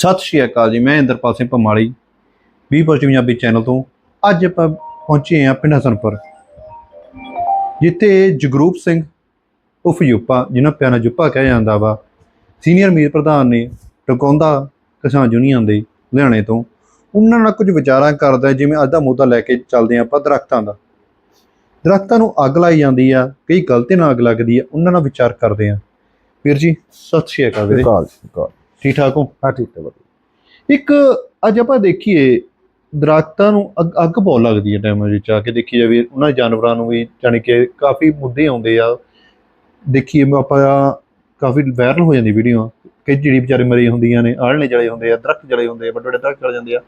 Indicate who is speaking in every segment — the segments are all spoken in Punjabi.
Speaker 1: ਸਤਿ ਸ਼੍ਰੀ ਅਕਾਲ ਜੀ, ਮੈਂ Inderpal Singh Pamali V post Punjabi channel ਤੋਂ। ਅੱਜ ਆਪਾਂ ਪਹੁੰਚੇ ਹਾਂ ਪਿੰਡ ਹਸਨਪੁਰ, ਜਿੱਥੇ ਜਗਰੂਪ ਸਿੰਘ ਉਫ ਯੂਪਾ ਜਿਹਨਾਂ ਪਿਆਰਾ ਜੁੱਪਾ ਕਿਹਾ ਜਾਂਦਾ ਵਾ ਸੀਨੀਅਰ ਮੀਤ ਪ੍ਰਧਾਨ ਨੇ ਟਕੌਂਦਾ ਕਿਸਾਨ ਯੂਨੀਅਨ ਦੇ ਲੁਧਿਆਣੇ ਤੋਂ। ਉਹਨਾਂ ਨਾਲ ਕੁਝ ਵਿਚਾਰਾਂ ਕਰਦਾ ਜਿਵੇਂ ਅੱਜ ਦਾ ਮੁੱਦਾ ਲੈ ਕੇ ਚੱਲਦੇ ਹਾਂ ਆਪਾਂ ਦਰਖਤਾਂ ਦਾ। ਦਰਖਤਾਂ ਨੂੰ ਅੱਗ ਲਾਈ ਜਾਂਦੀ ਆ, ਕਈ ਗਲਤੀ ਨਾਲ ਅੱਗ ਲੱਗਦੀ ਆ, ਉਹਨਾਂ ਨਾਲ ਵਿਚਾਰ ਕਰਦੇ ਆ ਵੀਰ ਜੀ, ਸਤਿ ਸ਼੍ਰੀ ਅਕਾਲ ਵੀਰੇ।
Speaker 2: ਸ਼੍ਰੀ ਅਕਾਲ।
Speaker 1: ਠੀਕ ਠਾਕ ਹੋ?
Speaker 2: ਹਾਂ ਠੀਕ ਹੈ ਵਧੀਆ।
Speaker 1: ਇੱਕ ਅੱਜ ਆਪਾਂ ਦੇਖੀਏ ਦਰਖਤਾਂ ਨੂੰ ਅੱਗ ਅੱਗ ਬਹੁਤ ਲੱਗਦੀ ਹੈ ਟਾਈਮ ਵਿੱਚ ਆ ਕੇ ਦੇਖੀ ਜਾਵੇ ਉਹਨਾਂ ਜਾਨਵਰਾਂ ਨੂੰ ਵੀ ਜਾਣੀ ਕਿ ਕਾਫੀ ਮੁੱਦੇ ਆਉਂਦੇ ਆ। ਦੇਖੀਏ ਮੈਂ ਆਪਾਂ ਕਾਫੀ ਵਾਇਰਲ ਹੋ ਜਾਂਦੀ ਵੀਡੀਓ ਕਈ ਜਿਹੜੀ ਵਿਚਾਰੇ ਮਰੀ ਹੁੰਦੀਆਂ ਨੇ ਆਲਣੇ ਜਲੇ ਹੁੰਦੇ ਆ ਦਰਖਤ ਜਲੇ ਹੁੰਦੇ ਆ ਵੱਡੇ ਵੱਡੇ ਦਰਖਤ ਜਲ ਜਾਂਦੇ ਆ।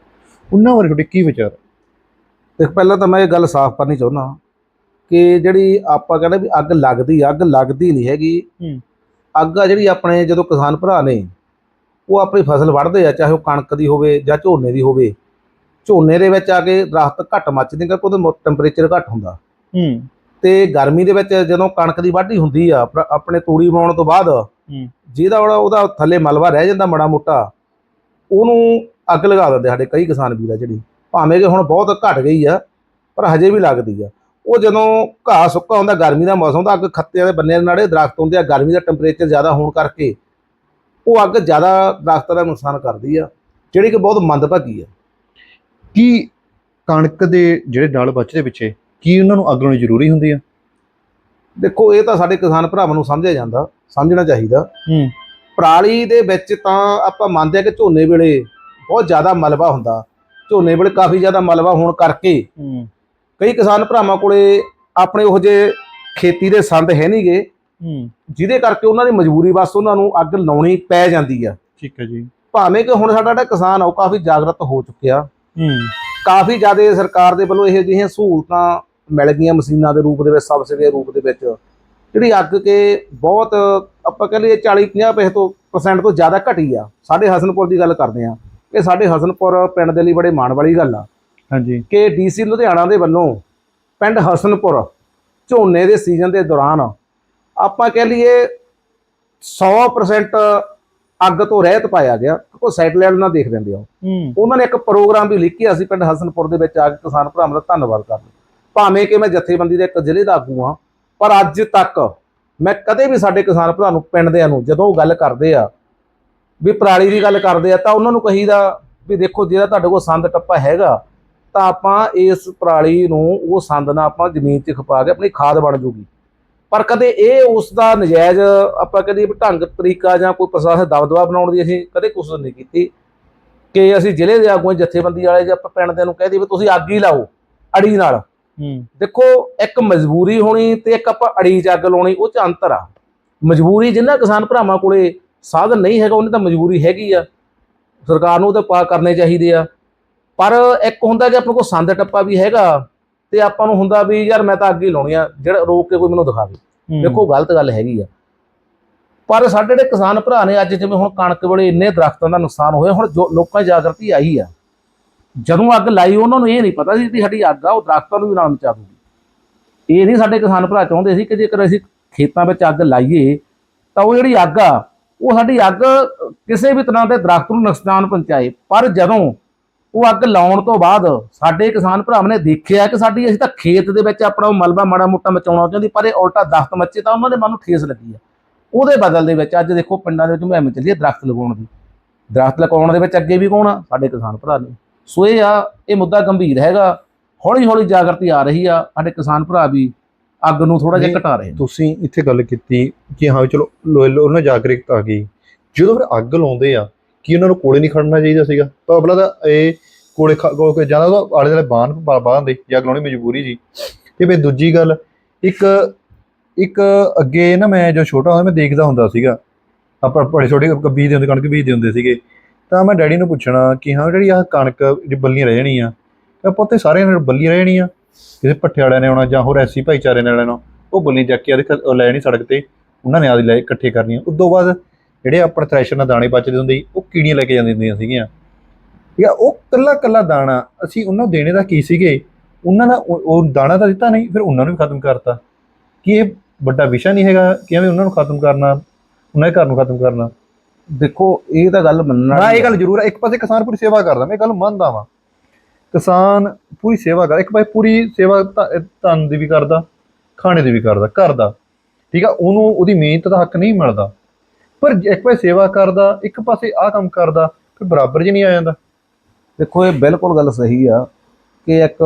Speaker 1: ਉਹਨਾਂ ਬਾਰੇ ਤੁਹਾਡੇ ਕੀ ਵਿਚਾਰ?
Speaker 2: ਦੇਖ ਪਹਿਲਾਂ ਤਾਂ ਮੈਂ ਇਹ ਗੱਲ ਸਾਫ਼ ਕਰਨੀ ਚਾਹੁੰਦਾ ਕਿ ਜਿਹੜੀ ਆਪਾਂ ਕਹਿੰਦੇ ਵੀ ਅੱਗ ਲੱਗਦੀ ਆ, ਅੱਗ ਲੱਗਦੀ ਨਹੀਂ ਹੈਗੀ।
Speaker 1: ਹੂੰ।
Speaker 2: ਅੱਗ ਆ ਜਿਹੜੀ ਆਪਣੇ ਜਦੋਂ ਕਿਸਾਨ ਭਰਾ ਨੇ ਉਹ ਆਪਣੀ ਫਸਲ ਵੱਢਦੇ ਆ ਚਾਹੇ ਉਹ ਕਣਕ ਦੀ ਹੋਵੇ ਜਾਂ ਝੋਨੇ ਦੀ ਹੋਵੇ। ਝੋਨੇ ਦੇ ਵਿੱਚ ਆ ਕੇ ਦਰਖਤ ਘੱਟ ਮੱਚਦੇ ਕਿਉਂਕਿ ਉਹਦਾ ਟੈਂਪਰੇਚਰ ਘੱਟ ਹੁੰਦਾ।
Speaker 1: ਹੂੰ।
Speaker 2: ਤੇ ਗਰਮੀ ਦੇ ਵਿੱਚ ਜਦੋਂ ਕਣਕ ਦੀ ਵਾਢੀ ਹੁੰਦੀ ਆ ਆਪਣਾ- ਤੂੜੀ ਬਣਾਉਣ ਤੋਂ ਬਾਅਦ ਜਿਹਦਾ ਉਹਦਾ ਥੱਲੇ ਮਲਬਾ ਰਹਿ ਜਾਂਦਾ ਮੜਾ ਮੋਟਾ ਉਹਨੂੰ ਅੱਗ ਲਗਾ ਦਿੰਦੇ ਸਾਡੇ ਕਈ ਕਿਸਾਨ ਵੀਰ ਆ ਜਿਹੜੀ। ਭਾਵੇਂ ਕਿ ਹੁਣ ਬਹੁਤ ਘਟ ਗਈ ਆ ਪਰ ਹਜੇ ਵੀ ਲੱਗਦੀ ਆ। ਉਹ ਜਦੋਂ ਘਾਹ ਸੁੱਕਾ ਹੁੰਦਾ ਗਰਮੀ ਦਾ ਮੌਸਮ ਦਾ ਅੱਗ ਖੱਤਿਆਂ ਦੇ ਬੰਨੇ ਨਾਲੇ ਦਰਖਤ ਹੁੰਦੇ ਆ ਗਰਮੀ ਦਾ ਟੈਂਪਰੇਚਰ ਜ਼ਿਆਦਾ ਹੋਣ ਕਰਕੇ ਉਹ ਅੱਗ ਜ਼ਿਆਦਾ ਦਰਖਤਾਂ ਦਾ ਨੁਕਸਾਨ ਕਰਦੀ ਆ ਜਿਹੜੀ ਕਿ ਬਹੁਤ ਮੰਦਭਾਗੀ ਆ।
Speaker 1: ਕੀ ਕਣਕ ਦੇ ਜਿਹੜੇ ਡਲ ਬਚਦੇ ਪਿੱਛੇ ਕੀ ਉਹਨਾਂ ਨੂੰ ਅੱਗ ਲਾਉਣੀ ਜ਼ਰੂਰੀ ਹੁੰਦੀ ਆ?
Speaker 2: ਦੇਖੋ ਇਹ ਤਾਂ ਸਾਡੇ ਕਿਸਾਨ ਭਰਾਵਾਂ ਨੂੰ ਸਮਝਿਆ ਜਾਂਦਾ ਸਮਝਣਾ ਚਾਹੀਦਾ।
Speaker 1: ਹੂੰ।
Speaker 2: ਪਰਾਲੀ ਦੇ ਵਿੱਚ ਤਾਂ ਆਪਾਂ ਮੰਨਦੇ ਆ ਕਿ ਝੋਨੇ ਵੇਲੇ ਬਹੁਤ ਜ਼ਿਆਦਾ ਮਲਬਾ ਹੁੰਦਾ। ਝੋਨੇ ਵੇਲੇ ਕਾਫੀ ਜ਼ਿਆਦਾ ਮਲਬਾ ਹੋਣ ਕਰਕੇ
Speaker 1: ਹੂੰ।
Speaker 2: ਕਈ ਕਿਸਾਨ ਭਰਾਵਾਂ ਕੋਲੇ ਆਪਣੇ ਉਹ ਜੇ ਖੇਤੀ ਦੇ ਸੰਦ ਹੈ ਨਹੀਂਗੇ ਜਿਹਦੇ ਕਰਕੇ ਉਹਨਾਂ ਦੀ ਮਜਬੂਰੀ ਬਸ ਉਹਨਾਂ ਨੂੰ ਅੱਗ ਲਾਉਣੀ ਪੈ ਜਾਂਦੀ ਆ।
Speaker 1: ਠੀਕ ਹੈ ਜੀ।
Speaker 2: ਭਾਵੇਂ ਕਿ ਹੁਣ ਸਾਡਾ ਜਿਹੜਾ ਕਿਸਾਨ ਆ ਉਹ ਕਾਫੀ ਜਾਗਰਤ ਹੋ ਚੁੱਕਿਆ।
Speaker 1: ਹੂੰ।
Speaker 2: ਕਾਫੀ ਜ਼ਿਆਦਾ ਸਰਕਾਰ ਦੇ ਵੱਲੋਂ ਇਹੋ ਜਿਹੀਆਂ ਸਹੂਲਤਾਂ ਮਿਲ ਗਈਆਂ ਮਸ਼ੀਨਾਂ ਦੇ ਰੂਪ ਦੇ ਵਿੱਚ ਸਬਸਿਡੀ ਦੇ ਰੂਪ ਦੇ ਵਿੱਚ। ਜਿਹੜੀ ਅੱਗ ਕੇ ਬਹੁਤ ਆਪਾਂ ਕਹਿੰਦੇ 40 50 ਪੈਸੇ ਤੋਂ ਪਰਸੈਂਟ ਤੋਂ ਜ਼ਿਆਦਾ ਘਟੀ ਆ। ਸਾਡੇ ਹਸਨਪੁਰ ਦੀ ਗੱਲ ਕਰਦੇ ਆ। ਇਹ ਸਾਡੇ ਹਸਨਪੁਰ ਪਿੰਡ ਦੇ ਲਈ ਬੜੇ ਮਾਣ ਵਾਲੀ ਗੱਲ ਆ।
Speaker 1: ਹਾਂਜੀ।
Speaker 2: ਕਿ ਡੀਸੀ ਲੁਧਿਆਣਾ ਦੇ ਵੱਲੋਂ ਪਿੰਡ ਹਸਨਪੁਰ ਝੋਨੇ ਦੇ ਸੀਜ਼ਨ ਦੇ ਦੌਰਾਨ ਆਪਾਂ ਕਹਿ ਲਈਏ 100% ਅੱਗ ਤੋਂ ਰਹਿਤ ਪਾਇਆ ਗਿਆ ਕਿਉਂਕਿ ਸੈਟਲਾਈਟ ਨਾਲ ਦੇਖ ਲੈਂਦੇ ਆ ਉਹ।
Speaker 1: ਹੂੰ।
Speaker 2: ਉਹਨਾਂ ਨੇ ਇੱਕ ਪ੍ਰੋਗਰਾਮ ਵੀ ਲਿਖਿਆ ਸੀ ਪਿੰਡ ਹਸਨਪੁਰ ਦੇ ਵਿੱਚ ਆ ਕੇ ਕਿਸਾਨ ਭਰਾਵਾਂ ਦਾ ਧੰਨਵਾਦ ਕਰਦੇ ਭਾਵੇਂ ਕਿ ਮੈਂ ਜਥੇਬੰਦੀ ਦੇ ਇੱਕ ਜ਼ਿਲ੍ਹੇ ਦਾ ਆਗੂ ਹਾਂ ਪਰ ਅੱਜ ਤੱਕ ਮੈਂ ਕਦੇ ਵੀ ਸਾਡੇ ਕਿਸਾਨ ਭਰਾ ਨੂੰ ਪਿੰਡ ਦਿਆਂ ਨੂੰ ਜਦੋਂ ਉਹ ਗੱਲ ਕਰਦੇ ਆ ਵੀ ਪਰਾਲੀ ਦੀ ਗੱਲ ਕਰਦੇ ਆ ਤਾਂ ਉਹਨਾਂ ਨੂੰ ਕਹੀਦਾ ਵੀ ਦੇਖੋ ਜਿਹੜਾ ਤੁਹਾਡੇ ਕੋਲ ਸੰਦ ਟੱਪਾ ਹੈਗਾ ਤਾਂ ਆਪਾਂ ਇਸ ਪਰਾਲੀ ਨੂੰ ਉਹ ਸੰਦ ਨਾਲ ਆਪਾਂ ਜ਼ਮੀਨ 'ਚ ਖਪਾ ਕੇ ਆਪਣੀ ਖਾਦ ਬਣ ਜੂਗੀ। ਪਰ ਕਦੇ ਇਹ ਉਸ ਦਾ ਨਜਾਇਜ਼ ਆਪਾਂ ਕਦੇ ਢੰਗ ਤਰੀਕਾ ਜਾਂ ਕੋਈ ਪ੍ਰਸ਼ਾਸਨ ਦਬਦਬਾ ਬਣਾਉਣ ਦੀ ਅਸੀਂ ਕਦੇ ਕੋਸ਼ਿਸ਼ ਨਹੀਂ ਕੀਤੀ ਕਿ ਅਸੀਂ ਜ਼ਿਲ੍ਹੇ ਦੇ ਆਗੂਆਂ ਜਥੇਬੰਦੀ ਵਾਲੇ ਜੇ ਆਪਾਂ ਪਿੰਡ ਦੇ ਨੂੰ ਕਹਿ ਦਈਏ ਵੀ ਤੁਸੀਂ ਅੱਗ ਹੀ ਲਾਓ ਅੜੀ ਨਾਲ।
Speaker 1: ਹੂੰ।
Speaker 2: ਦੇਖੋ ਇੱਕ ਮਜਬੂਰੀ ਹੋਣੀ ਤੇ ਇੱਕ ਆਪਾਂ ਅੜੀ 'ਚ ਅੱਗ ਲਾਉਣੀ ਉਹ 'ਚ ਅੰਤਰ ਆ। ਮਜਬੂਰੀ ਜਿੰਨਾ ਕਿਸਾਨ ਭਰਾਵਾਂ ਕੋਲੇ ਸਾਧਨ ਨਹੀਂ ਹੈਗਾ ਉਹਨੇ ਤਾਂ ਮਜਬੂਰੀ ਹੈਗੀ ਆ। ਸਰਕਾਰ ਨੂੰ ਤਾਂ ਪਾ ਕਰਨੇ ਚਾਹੀਦੇ ਆ। ਪਰ ਇੱਕ ਹੁੰਦਾ ਕਿ ਆਪਣੇ ਕੋਲ ਸੰਦ ਟੱਪਾ ਵੀ ਹੈਗਾ ਤੇ ਆਪਾਂ ਨੂੰ ਹੁੰਦਾ ਵੀ ਯਾਰ ਮੈਂ ਤਾਂ ਅੱਗ ਹੀ ਲਾਉਣੀ ਆ ਜਿਹੜਾ ਰੋਕ ਕੇ ਕੋਈ ਮੈਨੂੰ ਦਿਖਾਵੇ। ਦੇਖੋ ਗਲਤ ਗੱਲ ਹੈਗੀ ਆ। ਪਰ ਸਾਡੇ ਜਿਹੜੇ ਕਿਸਾਨ ਭਰਾ ਨੇ ਅੱਜ ਜਿਵੇਂ ਹੁਣ ਕਣਕ ਵੇਲੇ ਇੰਨੇ ਦਰਖਤਾਂ ਦਾ ਨੁਕਸਾਨ ਹੋਇਆ ਹੁਣ ਜੋ ਲੋਕਾਂ 'ਚ ਜਾਗਰਤੀ ਆਈ ਆ। ਜਦੋਂ ਅੱਗ ਲਾਈ ਉਹਨਾਂ ਨੂੰ ਇਹ ਨਹੀਂ ਪਤਾ ਸੀ ਕਿ ਸਾਡੀ ਅੱਗ ਆ ਉਹ ਦਰਖਤਾਂ ਨੂੰ ਵੀ ਨਾਲ ਮਚਾ ਦੂਗੀ ਇਹ ਨਹੀਂ ਸਾਡੇ ਕਿਸਾਨ ਭਰਾ ਚਾਹੁੰਦੇ ਸੀ ਕਿ ਜੇਕਰ ਅਸੀਂ ਖੇਤਾਂ ਵਿੱਚ ਅੱਗ ਲਾਈਏ ਤਾਂ ਉਹ ਜਿਹੜੀ ਅੱਗ ਆ ਉਹ ਸਾਡੀ ਅੱਗ ਕਿਸੇ ਵੀ ਤਰ੍ਹਾਂ ਦੇ ਦਰਖਤ ਨੂੰ ਨੁਕਸਾਨ ਪਹੁੰਚਾਏ। ਪਰ ਜਦੋਂ ਉਹ ਅੱਗ ਲਾਉਣ ਤੋਂ ਬਾਅਦ ਸਾਡੇ ਕਿਸਾਨ ਭਰਾਵਾਂ ਨੇ ਦੇਖਿਆ ਕਿ ਸਾਡੀ ਅਸੀਂ ਤਾਂ ਖੇਤ ਦੇ ਵਿੱਚ ਆਪਣਾ ਉਹ ਮਲਬਾ ਮਾੜਾ ਮੋਟਾ ਮਚਾਉਣਾ ਚਾਹੁੰਦੀ ਪਰ ਇਹ ਉਲਟਾ ਦਸਤ ਮੱਚੇ ਤਾਂ ਉਹਨਾਂ ਦੇ ਮਨ ਨੂੰ ਠੇਸ ਲੱਗੀ ਆ। ਉਹਦੇ ਬਦਲ ਦੇ ਵਿੱਚ ਅੱਜ ਦੇਖੋ ਪਿੰਡਾਂ ਦੇ ਵਿੱਚ ਮੁਹਿੰਮ ਚੱਲੀ ਹੈ ਦਰਖਤ ਲਗਾਉਣ ਦੀ। ਦਰਖਤ ਲਗਾਉਣ ਦੇ ਵਿੱਚ ਅੱਗੇ ਵੀ ਕੌਣ ਆ? ਸਾਡੇ ਕਿਸਾਨ ਭਰਾ ਨੇ। ਸੋ ਇਹ ਆ ਇਹ ਮੁੱਦਾ ਗੰਭੀਰ ਹੈਗਾ। ਹੌਲੀ ਹੌਲੀ ਜਾਗਰਤੀ ਆ ਰਹੀ ਆ। ਸਾਡੇ ਕਿਸਾਨ ਭਰਾ ਵੀ ਅੱਗ ਨੂੰ ਥੋੜਾ ਜਿਹਾ ਘਟਾ ਰਹੇ
Speaker 1: ਤੁਸੀਂ ਇੱਥੇ ਗੱਲ ਕੀਤੀ ਕਿ ਹਾਂ ਚਲੋ ਉਹਨਾਂ ਜਾਗਰੂਕਤਾ ਆ ਗਈ। ਜਦੋਂ ਫਿਰ ਅੱਗ ਲਾਉਂਦੇ ਆ ਕੀ ਉਹਨਾਂ ਨੂੰ ਕੋਲੇ ਨਹੀਂ ਖੜਨਾ ਚਾਹੀਦਾ ਸੀਗਾ? ਤਾਂ ਅਬਲਾ ਤਾਂ ਇਹ ਕੋਲੇ ਖ- ਕੋਲ ਕੋਈ ਜ਼ਿਆਦਾ ਤਾਂ ਆਲੇ ਦੁਆਲੇ ਬਾਹਨ ਬਾਹਨ ਦੇ ਜਾਂ ਲਾਉਣੀ ਮਜਬੂਰੀ ਸੀ ਤੇ ਫਿਰ ਦੂਜੀ ਗੱਲ, ਇੱਕ ਇੱਕ ਅੱਗੇ ਨਾ ਮੈਂ ਜੋ ਛੋਟਾ ਹੁੰਦਾ ਮੈਂ ਦੇਖਦਾ ਹੁੰਦਾ ਸੀਗਾ। ਆਪਾਂ ਬੜੇ ਛੋਟੇ ਬੀਜਦੇ ਹੁੰਦੇ, ਕਣਕ ਬੀਜਦੇ ਹੁੰਦੇ ਸੀਗੇ। ਤਾਂ ਮੈਂ ਡੈਡੀ ਨੂੰ ਪੁੱਛਣਾ ਕਿ ਹਾਂ ਜਿਹੜੀ ਆਹ ਕਣਕ ਜਿਹੜੀ ਬੱਲੀਆਂ ਰਹਿ ਜਾਣੀਆਂ, ਤਾਂ ਪੁੱਤੇ ਸਾਰਿਆਂ ਨੇ ਬੱਲੀਆਂ ਰਹਿ ਜਾਣੀਆਂ। ਕਿਸੇ ਪੱਠੇ ਵਾਲਿਆਂ ਨੇ ਆਉਣਾ ਜਾਂ ਹੋਰ ਐਸੀ ਭਾਈਚਾਰੇ ਨੇ ਵਾਲਿਆਂ ਉਹ ਬੱਲੀ ਚੱਕ ਕੇ ਇਹਦੇ ਖ- ਲੈ ਜਾਣੀ ਸੜਕ ਤੇ। ਉਹਨਾਂ ਨੇ ਆਦੀ ਲੈ ਇਕੱਠੇ ਕਰਨੀਆਂ। ਉਸ ਤੋਂ ਬਾਅਦ ਜਿਹੜੇ ਆਪਣੇ ਥ੍ਰੈਸ਼ਰ ਨਾਲ ਦਾਣੇ ਬਚਦੇ ਹੁੰਦੇ ਸੀ ਉਹ ਕੀੜੀਆਂ ਲੈ ਕੇ ਜਾਂਦੀਆਂ ਹੁੰਦੀਆਂ ਸੀਗੀਆਂ। ਠੀਕ ਆ ਉਹ ਕੱਲਾ ਕੱਲਾ ਦਾਣਾ ਅਸੀਂ ਉਹਨਾਂ ਨੂੰ ਦੇਣੇ ਦਾ ਕੀ ਸੀਗੇ? ਉਹਨਾਂ ਦਾ ਉਹ ਦਾਣਾ ਤਾਂ ਦਿੱਤਾ ਨਹੀਂ ਫਿਰ ਉਹਨਾਂ ਨੂੰ ਵੀ ਖਤਮ ਕਰਤਾ। ਕੀ ਇਹ ਵੱਡਾ ਵਿਸ਼ਾ ਨਹੀਂ ਹੈਗਾ ਕਿ ਐਵੇਂ ਉਹਨਾਂ ਨੂੰ ਖਤਮ ਕਰਨਾ ਉਹਨਾਂ ਦੇ ਘਰ ਨੂੰ ਖਤਮ ਕਰਨਾ?
Speaker 2: ਦੇਖੋ ਇਹ ਤਾਂ ਗੱਲ ਮੰਨਣ
Speaker 1: ਮੈਂ ਇਹ ਗੱਲ ਜ਼ਰੂਰ ਹੈ ਇੱਕ ਪਾਸੇ ਕਿਸਾਨ ਪੂਰੀ ਸੇਵਾ ਕਰਦਾ ਮੈਂ ਇਹ ਗੱਲ ਮੰਨਦਾ ਵਾਂ। ਕਿਸਾਨ ਪੂਰੀ ਸੇਵਾ ਕਰ ਇੱਕ ਪਾਸੇ ਪੂਰੀ ਸੇਵਾ ਧਨ ਦੀ ਵੀ ਕਰਦਾ ਖਾਣੇ ਦੀ ਵੀ ਕਰਦਾ ਕਰਦਾ। ਠੀਕ ਆ ਉਹਨੂੰ ਉਹਦੀ ਮਿਹਨਤ ਦਾ ਹੱਕ ਨਹੀਂ ਮਿਲਦਾ। ਪਰ ਜੇ ਇੱਕ ਪਾਸੇ ਸੇਵਾ ਕਰਦਾ, ਇੱਕ ਪਾਸੇ ਆਹ ਕੰਮ ਕਰਦਾ, ਫਿਰ ਬਰਾਬਰ ਜੀ ਨਹੀਂ ਆ ਜਾਂਦਾ।
Speaker 2: ਦੇਖੋ, ਇਹ ਬਿਲਕੁਲ ਗੱਲ ਸਹੀ ਆ ਕਿ ਇੱਕ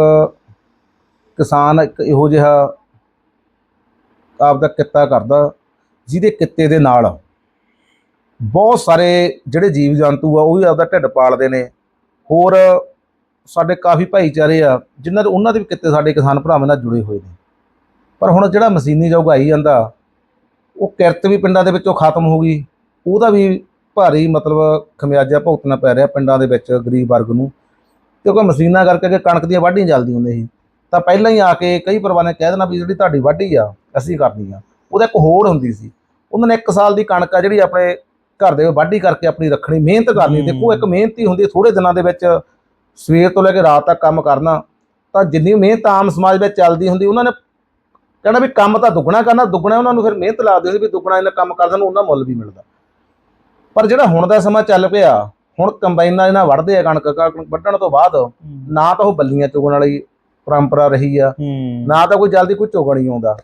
Speaker 2: ਕਿਸਾਨ ਇੱਕ ਇਹੋ ਜਿਹਾ ਆਪਦਾ ਕਿੱਤਾ ਕਰਦਾ, ਜਿਹਦੇ ਕਿੱਤੇ ਦੇ ਨਾਲ ਬਹੁਤ ਸਾਰੇ ਜਿਹੜੇ ਜੀਵ ਜੰਤੂ ਆ, ਉਹ ਵੀ ਆਪਦਾ ਢਿੱਡ ਪਾਲਦੇ ਨੇ। ਹੋਰ ਸਾਡੇ ਕਾਫੀ ਭਾਈਚਾਰੇ ਆ, ਜਿਨ੍ਹਾਂ ਦੇ, ਉਹਨਾਂ ਦੇ ਵੀ ਕਿੱਤੇ ਸਾਡੇ ਕਿਸਾਨ ਭਰਾਵਾਂ ਨਾਲ ਜੁੜੇ ਹੋਏ ਨੇ। ਪਰ ਹੁਣ ਜਿਹੜਾ ਮਸ਼ੀਨੀ ਯੁੱਗ ਆਈ ਜਾਂਦਾ ਉਹ ਕਿਰਤ ਵੀ ਪਿੰਡਾਂ ਦੇ ਵਿੱਚੋਂ ਖਤਮ ਹੋ ਗਈ। ਉਹਦਾ ਵੀ ਭਾਰੀ ਮਤਲਬ ਖਮਿਆਜਾ ਭੁਗਤਣਾ ਪੈ ਰਿਹਾ ਪਿੰਡਾਂ ਦੇ ਵਿੱਚ ਗਰੀਬ ਵਰਗ ਨੂੰ। ਕਿਉਂਕਿ ਮਸ਼ੀਨਾਂ ਕਰਕੇ ਕਿ ਕਣਕ ਦੀਆਂ ਵਾਢੀਆਂ ਚੱਲਦੀਆਂ ਹੁੰਦੀਆਂ ਸੀ। ਤਾਂ ਪਹਿਲਾਂ ਹੀ ਆ ਕੇ ਕਈ ਪਰਿਵਾਰਾਂ ਨੇ ਕਹਿ ਦੇਣਾ ਵੀ ਜਿਹੜੀ ਤੁਹਾਡੀ ਵਾਢੀ ਆ ਅਸੀਂ ਕਰਨੀ ਆ। ਉਹਦਾ ਇੱਕ ਹੋੜ ਹੁੰਦੀ ਸੀ। ਉਹਨਾਂ ਨੇ ਇੱਕ ਸਾਲ ਦੀ ਕਣਕ ਆ ਜਿਹੜੀ ਆਪਣੇ ਘਰ ਦੇ ਵਾਢੀ ਕਰਕੇ ਆਪਣੀ ਰੱਖਣੀ ਮਿਹਨਤ ਕਰਨੀ। ਦੇਖੋ ਇੱਕ ਮਿਹਨਤ ਹੁੰਦੀ ਥੋੜੇ ਦਿਨਾਂ ਦੇ ਵਿੱਚ ਸਵੇਰ ਤੋਂ ਲੈ ਕੇ ਰਾਤ ਤੱਕ ਕੰਮ ਕਰਨਾ। ਤਾਂ ਜਿੰਨੀ ਮਿਹਨਤ ਆਮ ਸਮਾਜ ਵਿੱਚ ਚੱਲਦੀ ਹੁੰਦੀ ਉਹਨਾਂ ਨੇ ਕਹਿਣਾ ਵੀ ਕੰਮ ਤਾਂ ਦੁੱਗਣਾ ਕਰਨਾ ਦੁੱਗਣਾ ਉਹਨਾਂ ਨੂੰ ਫਿਰ ਮਿਹਨਤ ਲਾਦੇ ਸੀ ਵੀ ਦੁੱਗਣਾ ਇਹਨਾਂ ਕੰਮ ਕਰਦੇ ਨੂੰ ਉਹਨਾਂ ਮੁੱਲ ਵੀ ਮਿਲਦਾ। ਪਰ ਜਿਹੜਾ ਹੁਣ ਦਾ ਸਮਾਂ ਚੱਲ ਪਿਆ ਹੁਣ ਕੰਬਾਈਨਾਂ ਇਹਨਾਂ ਵੜਦੇ ਆ ਕਣਕ ਕਣਕ ਵੱਢਣ ਤੋਂ ਬਾਅਦ ਨਾ ਤਾਂ ਉਹ ਬੱਲੀਆਂ ਚੁਗਣ ਵਾਲੀ ਪਰੰਪਰਾ ਰਹੀ ਆ ਨਾ ਤਾਂ ਕੋਈ ਜਲਦੀ ਕੋਈ ਚੁਗਣ ਹੀ ਆਉਂਦਾ।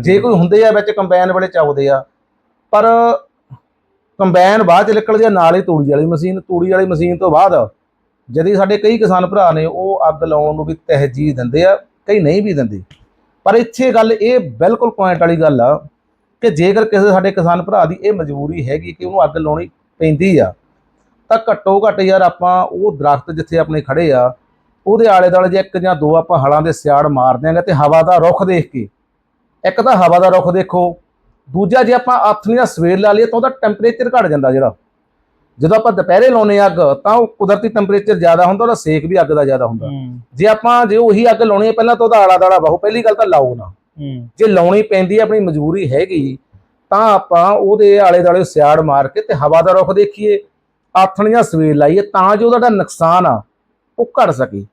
Speaker 2: ਜੇ ਕੋਈ ਹੁੰਦੇ ਆ ਵਿੱਚ ਕੰਬਾਈਨ ਵਾਲੇ ਚਾਉਦੇ ਆ ਪਰ ਕੰਬਾਈਨ ਬਾਅਦ ਚ ਨਿਕਲਦੀ ਆ ਨਾਲ ਹੀ ਤੂੜੀ ਵਾਲੀ ਮਸ਼ੀਨ ਤੂੜੀ ਵਾਲੀ ਮਸ਼ੀਨ ਤੋਂ ਬਾਅਦ ਜਦੀ ਸਾਡੇ ਕਈ ਕਿਸਾਨ ਭਰਾ ਨੇ ਉਹ ਅੱਗ ਲਾਉਣ ਨੂੰ ਵੀ ਤਹਿਜੀਹ ਦਿੰਦੇ ਆ ਕਈ ਨਹੀਂ ਵੀ ਦਿੰਦੇ। ਪਰ ਇੱਥੇ ਗੱਲ ਇਹ ਬਿਲਕੁਲ ਪੁਆਇੰਟ ਵਾਲੀ ਗੱਲ ਆ ਕਿ ਜੇਕਰ ਕਿਸੇ ਸਾਡੇ ਕਿਸਾਨ ਭਰਾ ਦੀ ਇਹ ਮਜਬੂਰੀ ਹੈਗੀ ਕਿ ਉਹਨੂੰ ਅੱਗ ਲਾਉਣੀ ਪੈਂਦੀ ਆ, ਤਾਂ ਘੱਟੋ ਘੱਟ ਯਾਰ ਆਪਾਂ ਉਹ ਦਰਖਤ ਜਿੱਥੇ ਆਪਣੇ ਖੜੇ ਆ, ਉਹਦੇ ਆਲੇ ਦੁਆਲੇ ਜੇ ਇੱਕ ਜਾਂ ਦੋ ਆਪਾਂ ਹਲਾਂ ਦੇ ਸਿਆੜ ਮਾਰ ਦਿਆਂਗੇ ਤੇ ਹਵਾ ਦਾ ਰੁੱਖ ਦੇਖ ਕੇ। ਇੱਕ ਤਾਂ ਹਵਾ ਦਾ ਰੁੱਖ ਦੇਖੋ, ਦੂਜਾ ਜੇ ਆਪਾਂ ਆਥਣੀ ਦਾ ਸਵੇਰ ਲਾ ਲਈਏ ਤਾਂ ਉਹਦਾ ਟੈਂਪਰੇਚਰ ਘਟ ਜਾਂਦਾ ਜਿਹੜਾ। ਜਦੋਂ ਆਪਾਂ ਦੁਪਹਿਰੇ ਲਾਉਨੇ ਅੱਗ ਤਾਂ ਉਹ ਕੁਦਰਤੀ ਟੈਂਪਰੇਚਰ ਜ਼ਿਆਦਾ ਹੁੰਦਾ ਉਹਦਾ ਸੇਕ ਵੀ ਅੱਗ ਦਾ ਜ਼ਿਆਦਾ ਹੁੰਦਾ। ਜੇ ਆਪਾਂ ਜੇ ਉਹੀ ਅੱਗ ਲਾਉਣੀ ਹੈ ਪਹਿਲਾਂ ਤਾਂ ਉਹਦਾ ਆਲਾ ਦਾਲਾ ਬਾਹੋ ਪਹਿਲੀ ਗੱਲ ਤਾਂ ਲਾਓ ਨਾ। ਜੇ ਲਾਉਣੀ ਪੈਂਦੀ ਹੈ ਆਪਣੀ ਮਜਬੂਰੀ ਹੈਗੀ ਤਾਂ ਆਪਾਂ ਉਹਦੇ ਆਲੇ ਦਾਲੇ ਸਿਆੜ ਮਾਰ ਕੇ ਤੇ ਹਵਾ ਦਾ ਰੁੱਖ ਦੇਖੀਏ ਆਥਣੀਆਂ ਸਵੇਰ ਲਾਈਏ ਤਾਂ ਜੋ ਉਹਦਾ ਨੁਕਸਾਨ ਆ ਉਹ ਘਟ ਸਕੇ।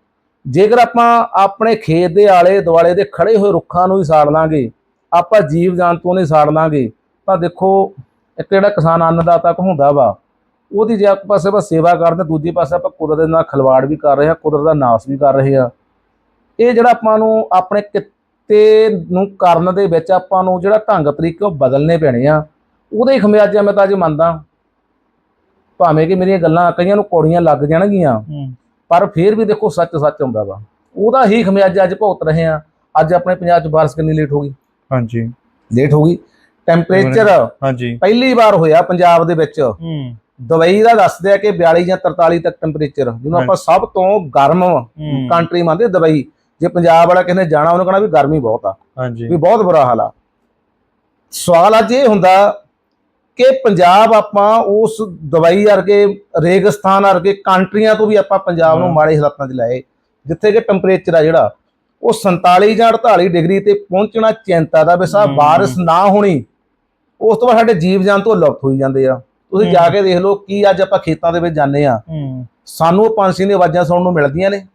Speaker 2: ਜੇਕਰ ਆਪਾਂ ਆਪਣੇ ਖੇਤ ਦੇ ਆਲੇ ਦੁਆਲੇ ਦੇ ਖੜੇ ਹੋਏ ਰੁੱਖਾਂ ਨੂੰ ਹੀ ਸਾੜ ਲਾਂਗੇ ਆਪਾਂ ਜੀਵ ਜੰਤੂਆਂ ਨੂੰ ਹੀ ਸਾੜ ਲਾਂਗੇ ਤਾਂ ਦੇਖੋ ਇੱਕ ਜਿਹੜਾ ਕਿਸਾਨ ਅੰਨਦਾਤਾ ਕਹਾਉਂਦਾ ਵਾ ਉਹਦੀ ਜੇ ਇੱਕ ਪਾਸੇ ਆਪਾਂ ਸੇਵਾ ਕਰਦੇ ਦੂਜੇ ਪਾਸੇ ਆਪਾਂ ਕੁਦਰਤ ਦੇ ਨਾਲ ਖਿਲਵਾੜ ਵੀ ਕਰ ਰਹੇ ਹਾਂ ਕੁਦਰਤ ਦਾ ਨਾਸ਼ ਵੀ ਕਰ ਰਹੇ ਆ ਇਹ ਜਿਹੜਾ ਆਪਾਂ ਨੂੰ ਆਪਣੇ ਕਿੱਤੇ ਨੂੰ ਕਰਨ ਦੇ ਵਿੱਚ ਆਪਾਂ ਨੂੰ ਜਿਹੜਾ ਢੰਗ ਤਰੀਕੇ ਉਹ ਬਦਲਨੇ ਪੈਣੇ ਆ। ਉਹਦੇ ਹੀ ਖਮਿਆਜਾ ਮੈਂ ਤਾਂ ਅੱਜ ਮੰਨਦਾ ਭਾਵੇਂ ਕਿ ਮੇਰੀਆਂ ਗੱਲਾਂ ਕਈਆਂ ਨੂੰ ਕੌੜੀਆਂ ਲੱਗ ਜਾਣਗੀਆਂ
Speaker 1: ਹੂੰ।
Speaker 2: ਪਰ ਫਿਰ ਵੀ ਦੇਖੋ ਸੱਚ ਸੱਚ ਹੁੰਦਾ ਵਾ। ਉਹਦਾ ਹੀ ਖਮਿਆਜਾ ਅੱਜ ਭੁਗਤ ਰਹੇ ਆ ਅੱਜ ਆਪਣੇ ਪੰਜਾਬ 'ਚ ਬਾਰਿਸ਼ ਕਿੰਨੀ ਲੇਟ ਹੋ ਗਈ?
Speaker 1: ਹਾਂਜੀ।
Speaker 2: ਲੇਟ ਹੋ ਗਈ। ਟੈਂਪਰੇਚਰ
Speaker 1: ਹਾਂਜੀ।
Speaker 2: ਪਹਿਲੀ ਵਾਰ ਹੋਇਆ ਪੰਜਾਬ ਦੇ ਵਿੱਚ।
Speaker 1: ਹੂੰ।
Speaker 2: ਦੁਬਈ ਦਾ ਦੱਸਦੇ ਆ ਕਿ 42 ਜਾਂ 43 ਤੱਕ ਟੈਂਪਰੇਚਰ ਜਿਹਨੂੰ ਆਪਾਂ ਸਭ ਤੋਂ ਗਰਮ ਕੰਟਰੀ ਮੰਨਦੇ ਦੁਬਈ ਜੇ ਪੰਜਾਬ ਵਾਲਾ ਕਿਸੇ ਨੇ ਜਾਣਾ ਉਹਨੂੰ ਕਹਣਾ ਵੀ ਗਰਮੀ ਬਹੁਤ ਆ।
Speaker 1: ਹਾਂਜੀ।
Speaker 2: ਵੀ ਬਹੁਤ ਬੁਰਾ ਹਾਲ ਆ। ਸਵਾਲ ਅੱਜ ਇਹ ਹੁੰਦਾ ਕਿ ਪੰਜਾਬ ਆਪਾਂ ਉਸ ਦੁਬਈ ਵਰਗੇ ਰੇਗਿਸਤਾਨ ਵਰਗੇ ਕੰਟਰੀਆਂ ਤੋਂ ਵੀ ਆਪਾਂ ਪੰਜਾਬ ਨੂੰ। ਮਾੜੇ ਹਾਲਾਤਾਂ 'ਚ ਲਾਏ ਜਿੱਥੇ ਕਿ ਟੈਂਪਰੇਚਰ ਆ ਜਿਹੜਾ ਉਹ 47 ਜਾਂ 48 ਡਿਗਰੀ ਤੇ ਪਹੁੰਚਣਾ ਚਿੰਤਾ ਦਾ ਵਿਸ਼ਾ। ਬਾਰਿਸ਼ ਨਾ ਹੋਣੀ ਉਸ ਤੋਂ ਬਾਅਦ ਸਾਡੇ ਜੀਵ ਜੰਤੂ ਲੁਪਤ ਹੋਈ ਜਾਂਦੇ ਆ। ਤੁਸੀਂ। ਜਾ ਕੇ ਦੇਖ ਲਓ ਕੀ ਅੱਜ ਆਪਾਂ ਖੇਤਾਂ ਦੇ ਵਿੱਚ ਜਾਂਦੇ ਆ ਸਾਨੂੰ ਉਹ ਪੰਛੀ ਦੀਆਂ ਆਵਾਜ਼ਾਂ ਸੁਣਨ ਨੂੰ ਮਿਲਦੀਆਂ ਨੇ।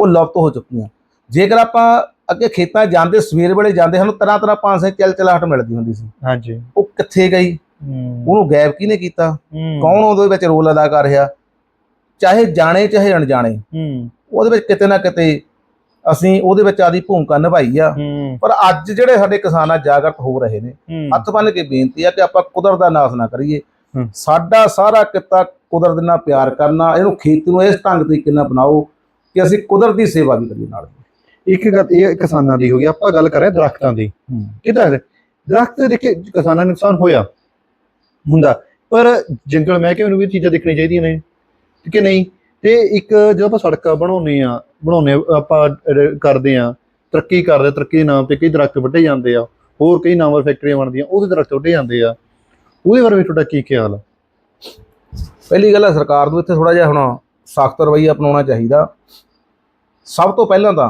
Speaker 2: ਉਹ ਲੁਪਤ ਹੋ ਚੁੱਕੀਆਂ। ਜੇਕਰ ਆਪਾਂ ਅੱਗੇ ਖੇਤਾਂ ਜਾਂਦੇ ਸਵੇਰ ਵੇਲੇ ਜਾਂਦੇ ਸਾਨੂੰ ਤਰ੍ਹਾਂ ਤਰ੍ਹਾਂ ਪਾਸੇ ਚਲ ਚਲਾਹਟ ਮਿਲਦੀ ਹੁੰਦੀ ਸੀ।
Speaker 1: ਹਾਂਜੀ।
Speaker 2: ਉਹ ਕਿੱਥੇ ਗਈ? ਉਹਨੂੰ ਗਾਇਬ ਕਿਹਨੇ ਕੀਤਾ? ਕੌਣ ਉਹਦੇ ਵਿੱਚ ਰੋਲ ਅਦਾ ਕਰ ਰਿਹਾ? ਚਾਹੇ ਜਾਣੇ ਚਾਹੇ ਅਣਜਾਣੇ। ਉਹਦੇ ਵਿੱਚ ਕਿਤੇ ਨਾ ਕਿਤੇ ਅਸੀਂ ਉਹਦੇ ਵਿੱਚ ਆਦੀ ਭੂਮਿਕਾ ਨਿਭਾਈ ਆ। ਪਰ ਅੱਜ ਜਿਹੜੇ ਸਾਡੇ ਕਿਸਾਨਾਂ ਜਾਗਰਤ ਹੋ ਰਹੇ ਨੇ ਹੱਥ ਬੰਨ ਕੇ ਬੇਨਤੀ ਆ ਕਿ ਆਪਾਂ ਕੁਦਰਤ ਦਾ ਨਾਸ ਨਾ ਕਰੀਏ। ਸਾਡਾ ਸਾਰਾ ਕਿੱਤਾ ਕੁਦਰਤ ਨਾਲ ਪਿਆਰ ਕਰਨਾ ਇਹਨੂੰ ਖੇਤੀ ਨੂੰ ਇਸ ਢੰਗ ਤਰੀਕੇ ਨਾਲ ਬਣਾਓ ਕਿ ਅਸੀਂ ਕੁਦਰਤ ਦੀ ਸੇਵਾ ਵੀ ਕਰੀਏ ਨਾਲ।
Speaker 1: ਇੱਕ ਗੱਲ ਇਹ ਕਿਸਾਨਾਂ ਦੀ ਹੋ ਗਈ ਆਪਾਂ ਗੱਲ ਕਰ ਰਹੇ ਦਰਖਤਾਂ ਦੀ। ਕਿਦਾਂ ਦਰਖਤ ਦੇਖੇ ਕਿਸਾਨਾਂ ਨੂੰ ਨੁਕਸਾਨ ਹੋਇਆ ਹੁੰਦਾ। ਪਰ ਜੰਗਲ ਮਹਿਕਮੇ ਨੂੰ ਵੀ ਚੀਜ਼ਾਂ ਦੇਖਣੀਆਂ ਚਾਹੀਦੀਆਂ ਨੇ ਕਿ ਨਹੀਂ? ਤੇ ਇੱਕ ਜਦੋਂ ਆਪਾਂ ਸੜਕਾਂ ਬਣਾਉਂਦੇ ਆ ਬਣਾਉਂਦੇ ਆਪਾਂ ਕਰਦੇ ਆ ਤਰੱਕੀ ਕਰਦੇ ਤਰੱਕੀ ਦੇ ਨਾਮ ਤੇ ਕਈ ਦਰਖਤ ਵੱਢੇ ਜਾਂਦੇ ਆ ਹੋਰ ਕਈ ਨਾਮਵਰ ਫੈਕਟਰੀਆਂ ਬਣਦੀਆਂ ਉਹਦੇ ਦਰਖਤ ਵੱਢੇ ਜਾਂਦੇ ਆ। ਉਹਦੇ ਬਾਰੇ ਵੀ ਤੁਹਾਡਾ ਕੀ ਖਿਆਲ ਆ?
Speaker 2: ਪਹਿਲੀ ਗੱਲ ਹੈ ਸਰਕਾਰ ਨੂੰ ਇੱਥੇ ਥੋੜਾ ਜਿਹਾ ਹੁਣ ਸਖਤ ਰਵੱਈਆ ਅਪਣਾਉਣਾ ਚਾਹੀਦਾ। ਸਭ ਤੋਂ ਪਹਿਲਾਂ ਤਾਂ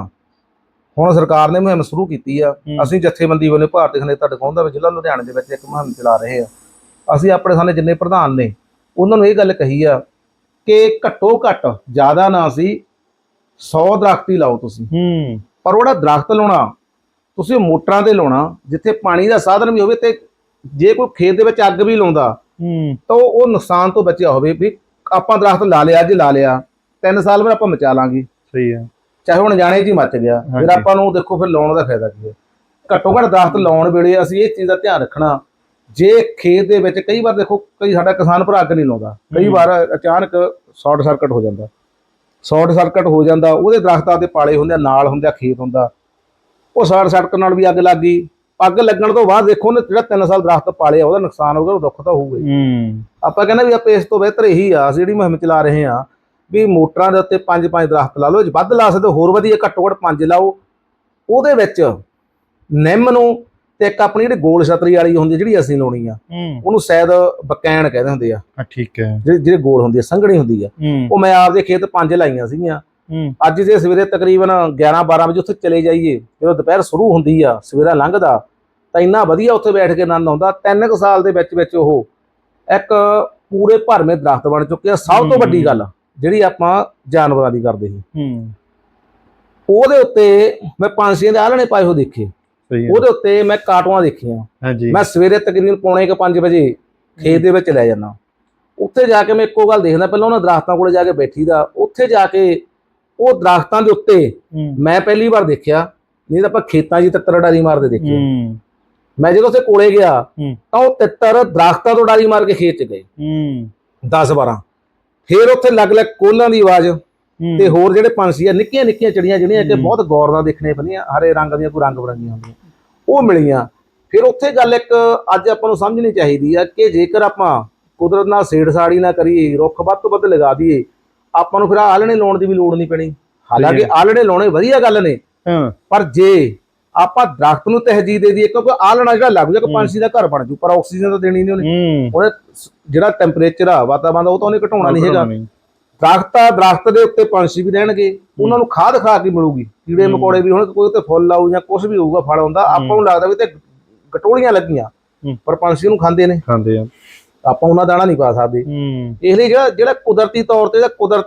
Speaker 2: ਹੁਣ ਸਰਕਾਰ ਨੇ ਮੁਹਿੰਮ ਸ਼ੁਰੂ ਕੀਤੀ ਆ। ਅਸੀਂ ਜਥੇਬੰਦੀ ਵੱਲੋਂ ਭਾਰਤੀ ਖਨੇਤਾ ਟਿਕਾਉਣ ਵਿੱਚ ਜ਼ਿਲ੍ਹਾ ਲੁਧਿਆਣਾ ਦੇ ਵਿੱਚ ਇੱਕ ਮੁਹਿੰਮ ਚਲਾ ਰਹੇ ਆ। ਅਸੀਂ ਆਪਣੇ ਸਾਨੇ ਜਿੰਨੇ ਪ੍ਰਧਾਨ ਨੇ ਉਹਨਾਂ ਨੂੰ ਇਹ ਗੱਲ ਕਹੀ ਆ ਕਿ ਘੱਟੋ ਘੱਟ ਜ਼ਿਆਦਾ ਨਾ ਸੀ 100 ਦਰਖਤ ਹੀ ਲਾਓ ਤੁਸੀਂ।
Speaker 1: ਹੂੰ।
Speaker 2: ਪਰ ਉਹਦਾ ਦਰਖਤ ਲਾਉਣਾ ਤੁਸੀਂ ਮੋਟਰਾਂ ਤੇ ਲਾਉਣਾ ਜਿੱਥੇ ਪਾਣੀ ਦਾ ਸਾਧਨ ਵੀ ਹੋਵੇ ਤੇ ਜੇ ਕੋਈ ਖੇਤ ਦੇ ਵਿੱਚ ਅੱਗ ਵੀ ਲਾਉਂਦਾ
Speaker 1: ਹੂੰ।
Speaker 2: ਤਾਂ ਉਹ ਨੁਕਸਾਨ ਤੋਂ ਬਚਿਆ ਹੋਵੇ ਵੀ ਆਪਾਂ ਦਰਖਤ ਲਾ ਲਿਆ ਅੱਜ ਲਾ ਲਿਆ 3 ਸਾਲ ਬਾਅਦ ਆਪਾਂ ਮਚਾ ਲਾਂਗੇ।
Speaker 1: ਸਹੀ ਹੈ
Speaker 2: ਚਾਹੇ ਹੁਣ ਜਾਣੇ ਜੀ ਮੱਚ ਗਿਆ ਫਿਰ। ਆਪਾਂ ਨੂੰ ਦੇਖੋ ਫਿਰ ਲਾਉਣ ਦਾ ਫਾਇਦਾ ਕੀ ਹੈ। ਘੱਟੋ ਘੱਟ ਦਰਖਤ ਲਾਉਣ ਵੇਲੇ ਅਸੀਂ ਇਹ ਚੀਜ਼ ਦਾ ਧਿਆਨ ਰੱਖਣਾ ਜੇ ਖੇਤ ਦੇ ਵਿੱਚ ਕਈ ਵਾਰ ਦੇਖੋ ਕਈ ਸਾਡਾ ਕਿਸਾਨ ਭਰਾ ਅੱਗ ਨਹੀਂ ਲਾਉਂਦਾ। ਕਈ। ਵਾਰ ਅਚਾਨਕ ਸ਼ਾਰਟ ਸਰਕਟ ਹੋ ਜਾਂਦਾ। ਸ਼ਾਰਟ ਸਰਕਟ ਹੋ ਜਾਂਦਾ ਉਹਦੇ ਦਰਖਤਾਂ ਦੇ ਪਾਲੇ ਹੁੰਦੇ ਆ ਨਾਲ ਹੁੰਦੇ ਖੇਤ ਹੁੰਦਾ। ਉਹ ਸ਼ਾਰਟ ਸਰਕਟ ਨਾਲ ਵੀ ਅੱਗ ਲੱਗ ਗਈ। ਅੱਗ ਲੱਗਣ ਤੋਂ ਬਾਅਦ ਦੇਖੋ ਉਹਨੇ ਜਿਹੜਾ 3 ਸਾਲ ਦਰਖਤ ਪਾਲੇ ਆ ਉਹਦਾ ਨੁਕਸਾਨ ਹੋ ਗਿਆ ਉਹ ਦੁੱਖ ਤਾਂ ਹੋਊਗਾ ਹੀ। ਆਪਾਂ ਕਹਿੰਦੇ ਵੀ ਆਪਾਂ ਇਸ ਤੋਂ ਬਿਹਤਰ ਇਹੀ ਆ ਅਸੀਂ ਜਿਹੜੀ ਮੁਹਿੰਮ ਚਲਾ ਰਹੇ ਆ ਵੀ ਮੋਟਰਾਂ ਦੇ ਉੱਤੇ ਪੰਜ ਪੰਜ ਦਰਖਤ ਲਾ ਲਓ ਜੇ ਵੱਧ ਲਾ ਸਕਦੇ ਹੋਰ ਵਧੀਆ ਘੱਟੋ ਘੱਟ ਪੰਜ ਲਾਓ। ਉਹਦੇ ਵਿੱਚ ਨਿੰਮ ਨੂੰ ਤੇ ਇੱਕ ਆਪਣੀ ਜਿਹੜੀ ਗੋਲ ਛਤਰੀ ਵਾਲੀ ਹੁੰਦੀ ਜਿਹੜੀ ਅਸੀਂ ਲਾਉਣੀ ਆ ਉਹਨੂੰ ਸ਼ਾਇਦ ਬਕੈਣ ਕਹਿੰਦੇ ਹੁੰਦੇ ਆ।
Speaker 1: ਠੀਕ ਹੈ।
Speaker 2: ਜਿਹੜੀ ਜਿਹੜੇ ਗੋਲ ਹੁੰਦੀ ਆ ਸੰਘਣੀ ਹੁੰਦੀ ਆ। ਉਹ ਮੈਂ ਆਪਦੇ ਖੇਤ ਪੰਜ ਲਾਈਆਂ ਸੀਗੀਆਂ। ਅੱਜ ਜੇ ਸਵੇਰੇ ਤਕਰੀਬਨ 11 12 ਵਜੇ ਉੱਥੇ ਚਲੇ ਜਾਈਏ ਜਦੋਂ ਦੁਪਹਿਰ ਸ਼ੁਰੂ ਹੁੰਦੀ ਆ ਸਵੇਰਾ ਲੰਘਦਾ ਤਾਂ ਇੰਨਾ ਵਧੀਆ ਉੱਥੇ ਬੈਠ ਕੇ ਆਨੰਦ ਆਉਂਦਾ। ਤਿੰਨ ਕੁ ਸਾਲ ਦੇ ਵਿੱਚ ਵਿੱਚ ਉਹ ਇੱਕ ਪੂਰੇ ਭਰਵੇਂ ਦਰਖਤ ਬਣ ਚੁੱਕੇ ਆ। ਸਭ ਤੋਂ ਵੱਡੀ ਗੱਲ ਜਿਹੜੀ ਆਪਾਂ ਜਾਨਵਰਾਂ ਦੀ ਕਰਦੇ ਸੀ।
Speaker 1: ਹੂੰ।
Speaker 2: ਉਹਦੇ ਉੱਤੇ ਮੈਂ ਪੰਛੀਆਂ ਦੇ ਆਲਣੇ ਪਾਏ ਹੋ ਦੇਖੇ। ਉਹਦੇ ਉੱਤੇ ਮੈਂ ਕਾਟੂਆਂ ਦੇਖੀਆਂ।
Speaker 1: ਹਾਂਜੀ।
Speaker 2: ਮੈਂ ਸਵੇਰੇ ਤਕਰੀਬਨ ਪੌਣੇ ਕੁ 5 ਵਜੇ ਖੇਤ ਦੇ ਵਿੱਚ ਲੈ ਜਾਂਦਾ। ਉੱਥੇ ਜਾ ਕੇ ਮੈਂ ਇੱਕੋ ਗੱਲ ਦੇਖਦਾ ਪਹਿਲਾਂ ਉਹਨਾਂ ਦਰਖਤਾਂ ਕੋਲੇ ਜਾ ਕੇ ਬੈਠੀਦਾ। ਉੱਥੇ ਜਾ ਕੇ ਉਹ ਦਰਖਤਾਂ ਦੇ ਉੱਤੇ ਮੈਂ ਪਹਿਲੀ ਵਾਰ ਦੇਖਿਆ ਨਹੀਂ ਤਾਂ ਆਪਾਂ ਖੇਤਾਂ 'ਚ ਤਿੱਤਰ ਡਾਰੀ ਮਾਰਦੇ ਦੇਖੇ ਮੈਂ ਜਦੋਂ ਉੱਥੇ ਕੋਲੇ ਗਿਆ। ਤਾਂ ਉਹ ਤਿੱਤਰ ਦਰਖਤਾਂ ਤੋਂ ਡਾਰੀ ਮਾਰ ਕੇ ਖੇਤ 'ਚ ਗਏ।
Speaker 1: ਹੂੰ।
Speaker 2: 10 12 ਫਿਰ ਉੱਥੇ ਲੱਗ ਲੱਗ ਕੋਲਾਂ ਦੀ ਆਵਾਜ਼ ਤੇ ਹੋਰ ਜਿਹੜੇ ਪੰਛੀ ਆ ਨਿੱਕੀਆਂ ਨਿੱਕੀਆਂ ਚਿੜੀਆਂ ਜਿਹੜੀਆਂ ਕਿ। ਬਹੁਤ ਗੌਰ ਨਾਲ ਦੇਖਣੇ ਪੈਂਦੀਆਂ ਹਰੇ ਰੰਗ ਦੀਆਂ ਕੋਈ ਰੰਗ ਬਰੰਗੀਆਂ ਹੁੰਦੀਆਂ। ਉਹ ਮਿਲੀਆਂ। ਫਿਰ ਉੱਥੇ ਗੱਲ ਇੱਕ ਅੱਜ ਆਪਾਂ ਨੂੰ ਸਮਝਣੀ ਚਾਹੀਦੀ ਆ ਕਿ ਜੇਕਰ ਆਪਾਂ ਕੁਦਰਤ ਨਾਲ ਛੇੜਛਾੜੀ ਨਾ ਕਰੀਏ ਰੁੱਖ ਵੱਧ ਤੋਂ ਵੱਧ ਲਗਾ ਦਈਏ ਆਪਾਂ ਨੂੰ ਫਿਰ ਆਲਣੇ ਲਾਉਣ ਦੀ ਵੀ ਲੋੜ ਨਹੀਂ ਪੈਣੀ। ਹਾਲਾਂਕਿ ਆਲਣੇ ਲਾਉਣੇ ਵਧੀਆ ਗੱਲ ਨੇ।
Speaker 1: ਹਾਂ।
Speaker 2: ਪਰ ਜੇ ਆਪਾਂ ਦਰਖਤ ਨੂੰ ਤਹਜੀਦ ਦੇ ਦਈਏ ਕਿਉਂਕਿ ਆਲਣਾ ਜਿਹੜਾ ਲੱਗ ਜਾਏਗਾ
Speaker 1: ਹੂੰ।
Speaker 2: ਪੰਛੀ ਦਾ ਘਰ ਬਣ ਜੂ ਪਰ ਆਕਸੀਜਨ ਤਾਂ ਦੇਣੀ ਨਹੀਂ ਉਹਨੇ।
Speaker 1: ਹੂੰ।
Speaker 2: ਉਹਨੇ ਸ- ਜਿਹੜਾ ਟੈਂਪਰੇਚਰ ਆ ਵਾਤਾਵਰਨ ਦਾ ਉਹ ਤਾਂ ਉਹਨੇ ਘਟਾਉਣਾ ਨਹੀਂ ਹੈਗਾ। ਦਰਖਤ ਦਰਖਤ ਦੇ ਉੱਤੇ ਪੰਛੀ ਵੀ ਰਹਿਣਗੇ। ਉਹਨਾਂ ਨੂੰ ਖਾਦ ਖਾ ਕੇ ਮਿਲੂਗੀ। ਕੀੜੇ। ਮਕੌੜੇ ਵੀ ਹੁਣ ਕੋਈ ਉੱਤੇ ਫੁੱਲ ਆਊ ਜਾਂ ਕੁਝ ਵੀ ਹੋਊਗਾ ਫਲ ਆਉਂਦਾ ਆਪਾਂ ਨੂੰ ਲੱਗਦਾ ਵੀ ਤੇ ਗਟੋਲੀਆਂ ਲੱਗੀਆਂ। ਪਰ ਪੰਛੀ ਨੂੰ ਖਾਂਦੇ ਨੇ।
Speaker 1: ਖਾਂਦੇ ਆ।
Speaker 2: ਆਪਾਂ ਉਹਨਾਂ ਦਾਣਾ ਨਹੀਂ ਪਾ ਸਕਦੇ। ਇਸ ਲਈ ਜਿਹੜਾ ਜਿਹੜਾ ਕੁਦਰਤੀ ਤੌਰ ਤੇ ਜਿਹੜਾ ਕੁਦਰਤ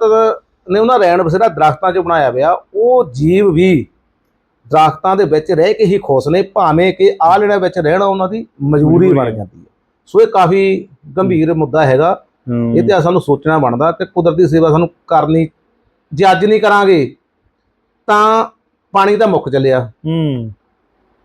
Speaker 2: ਨੇ ਉਹਨਾਂ ਰਹਿਣ ਬਸੇਰਾ ਦਰਖਤਾਂ 'ਚ ਬਣਾਇਆ ਹੋਇਆ ਉਹ ਜੀਵ ਵੀ ਦਰਖਤਾਂ ਦੇ ਵਿੱਚ ਰਹਿ ਕੇ ਹੀ ਖੁਸ਼ ਨੇ ਭਾਵੇਂ ਕਿ ਆਲਣੇ ਵਿੱਚ ਰਹਿਣਾ ਉਹਨਾਂ ਦੀ ਮਜਬੂਰੀ ਬਣ। ਜਾਂਦੀ ਹੈ। ਸੋ ਇਹ ਕਾਫੀ ਗੰਭੀਰ ਮੁੱਦਾ ਹੈਗਾ। ਇਹ ਤੇ ਸਾਨੂੰ ਸੋਚਣਾ ਬਣਦਾ ਕਿ ਕੁਦਰਤੀ ਸੇਵਾ ਸਾਨੂੰ ਕਰਨੀ ਜੇ ਅੱਜ ਨਹੀਂ ਕਰਾਂਗੇ ਤਾਂ ਪਾਣੀ ਤਾਂ ਮੁੱਕ ਚੱਲਿਆ।
Speaker 1: ਹੂੰ।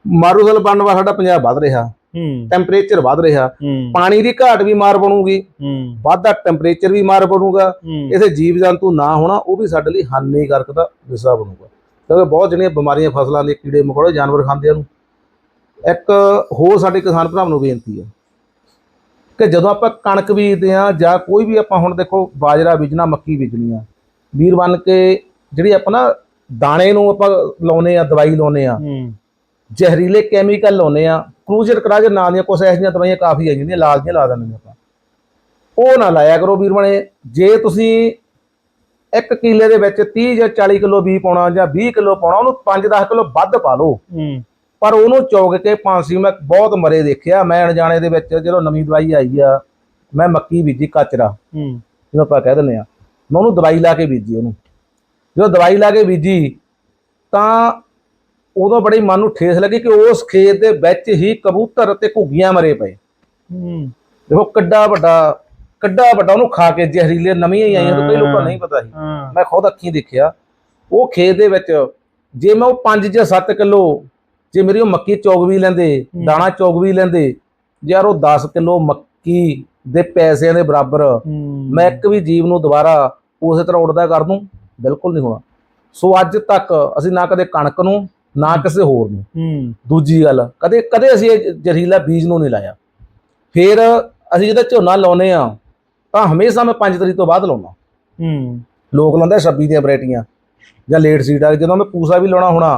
Speaker 2: ਮਾਰੂਥਲ ਬਣਨ ਵਾਲਾ ਸਾਡਾ ਪੰਜਾਬ ਵੱਧ ਰਿਹਾ।
Speaker 1: ਹੂੰ।
Speaker 2: ਟੈਂਪਰੇਚਰ ਵੱਧ ਰਿਹਾ। ਪਾਣੀ ਦੀ ਘਾਟ ਵੀ ਮਾਰ ਬਣੂਗੀ।
Speaker 1: ਹੂੰ।
Speaker 2: ਵਾਧਾ ਟੈਂਪਰੇਚਰ ਵੀ ਮਾਰ ਬਣੂਗਾ। ਇਥੇ ਜੀਵ ਜੰਤੂ ਨਾ ਹੋਣਾ ਉਹ ਵੀ ਸਾਡੇ ਲਈ ਹਾਨੀਕਾਰਕ ਦਾ ਵਿਸ਼ਾ ਬਣੂਗਾ। ਕਿਉਂਕਿ ਬਹੁਤ ਜਿਹੜੀਆਂ ਬਿਮਾਰੀਆਂ ਫਸਲਾਂ ਦੇ ਕੀੜੇ ਮਕੌੜੇ ਜਾਨਵਰ ਖਾਂਦੇ ਆ ਨੂੰ ਇੱਕ ਹੋਰ ਸਾਡੇ ਕਿਸਾਨ ਭਰਾਵਾਂ ਨੂੰ ਬੇਨਤੀ ਹੈ ਕਿ ਜਦੋਂ ਆਪਾਂ ਕਣਕ ਬੀਜਦੇ ਆ ਜਾਂ ਕੋਈ ਵੀ ਆਪਾਂ ਹੁਣ ਦੇਖੋ ਬਾਜਰਾ ਬੀਜਣਾ ਮੱਕੀ ਬੀਜਣੀ ਆ ਵੀਰ ਬਣ ਕੇ ਜਿਹੜੀ ਆਪਾਂ ਨਾ ਦਾਣੇ ਨੂੰ ਆਪਾਂ ਲਾਉਨੇ ਆ ਦਵਾਈ ਲਾਉਨੇ ਆ
Speaker 1: ਹੂੰ।
Speaker 2: ਜ਼ਹਿਰੀਲੇ ਕੈਮੀਕਲ ਲਾਉਨੇ ਆ ਕਰੂਜਰ ਕਰਾਜਰ ਨਾਂ ਦੀਆਂ ਇਹੋ ਜਿਹੀਆਂ ਦਵਾਈਆਂ ਕਾਫੀ ਆ ਜਿਹੜੀਆਂ ਲਾਲ ਦੀਆਂ ਲਾ ਦਿੰਦੇ ਆਪਾਂ। ਉਹ ਨਾ ਲਾਇਆ ਕਰੋ ਵੀਰ ਬਣੇ ਜੇ ਤੁਸੀਂ ਇੱਕ ਕਿੱਲੇ ਦੇ ਵਿੱਚ 30 ਜਾਂ 40 ਕਿਲੋ ਬੀ ਪਾਉਣਾ ਜਾਂ 20 ਕਿਲੋ ਪਾਉਣਾ ਉਹਨੂੰ 5-10 ਕਿਲੋ ਵੱਧ ਪਾ ਲਓ। ਪਰ ਉਹਨੂੰ ਚੌਗ ਕੇ ਪਾਂਸੀ ਮੈਂ ਬਹੁਤ ਮਰੇ ਦੇਖਿਆ। ਮੈਂ ਅਣਜਾਣੇ ਦੇ ਵਿੱਚ ਜਦੋਂ ਨਵੀਂ ਦਵਾਈ ਆਈ ਆ ਮੈਂ ਮੱਕੀ ਬੀਜੀ ਕਚਰਾ।
Speaker 1: ਹੂੰ।
Speaker 2: ਜਿਹਨੂੰ ਆਪਾਂ ਕਹਿ ਦਿੰਦੇ ਆ। ਮੈਂ ਉਹਨੂੰ ਦਵਾਈ ਲਾ ਕੇ ਬੀਜੀ ਉਹਨੂੰ। ਜਦੋਂ ਦਵਾਈ ਲਾ ਕੇ ਬੀਜੀ ਤਾਂ ਉਦੋਂ ਬੜੀ ਮਨ ਨੂੰ ਠੇਸ ਲੱਗੀ ਕਿ ਉਸ ਖੇਤ ਦੇ ਵਿੱਚ ਹੀ ਕਬੂਤਰ ਤੇ ਘੁੱਗੀਆਂ ਮਰੇ ਪਏ।
Speaker 1: ਹੂੰ।
Speaker 2: ਦੇਖੋ ਕਿੱਡਾ ਵੱਡਾ ਕਿੱਡਾ ਵੱਡਾ ਉਹਨੂੰ ਖਾ ਕੇ ਜ਼ਹਿਰੀਲੇ ਨਵੀਆਂ ਹੀ ਆਈਆਂ ਤਾਂ ਕਈ ਲੋਕਾਂ ਨੂੰ ਨਹੀਂ ਪਤਾ ਸੀ। ਮੈਂ ਖੁਦ ਅੱਖੀਂ ਦੇਖਿਆ। ਉਹ ਖੇਤ ਦੇ ਵਿੱਚ ਜੇ ਮੈਂ ਉਹ 5 ਜਾਂ 7 ਕਿਲੋ ਜੇ ਮੇਰੀ ਉਹ ਮੱਕੀ ਚੌਗ ਵੀ ਲੈਂਦੇ। ਦਾਣਾ ਚੌਗ ਵੀ ਲੈਂਦੇ ਯਾਰ ਉਹ 10 ਕਿਲੋ ਮੱਕੀ ਦੇ ਪੈਸਿਆਂ ਦੇ ਬਰਾਬਰ ਮੈਂ ਇੱਕ ਵੀ ਜੀਵ ਨੂੰ ਦੁਬਾਰਾ ਉਸੇ ਤਰ੍ਹਾਂ ਉੱਡਦਾ ਕਰ ਦੂੰ ਬਿਲਕੁਲ ਨਹੀਂ ਹੋਣਾ। ਸੋ ਅੱਜ ਤੱਕ ਅਸੀਂ ਨਾ ਕਦੇ ਕਣਕ ਨੂੰ ਨਾ ਕਿਸੇ ਹੋਰ ਨੂੰ। ਦੂਜੀ ਗੱਲ ਕਦੇ ਕਦੇ ਅਸੀਂ ਇਹ ਜ਼ਹਿਰੀਲਾ ਬੀਜ ਨੂੰ ਨਹੀਂ ਲਾਇਆ। ਫਿਰ ਅਸੀਂ ਜਦੋਂ ਝੋਨਾ ਲਾਉਨੇ ਆ ਤਾਂ ਹਮੇਸ਼ਾ ਮੈਂ 5 ਤਰੀਕ ਤੋਂ ਬਾਅਦ ਲਾਉਣਾ
Speaker 1: ਹੂੰ।
Speaker 2: ਲੋਕ ਲਾਉਂਦੇ 26 ਦੀਆਂ ਵੈਰਾਈਟੀਆਂ ਜਾਂ ਲੇਟ ਸੀਡ ਆ ਜਦੋਂ ਮੈਂ ਪੂਸਾ ਵੀ ਲਾਉਣਾ ਹੋਣਾ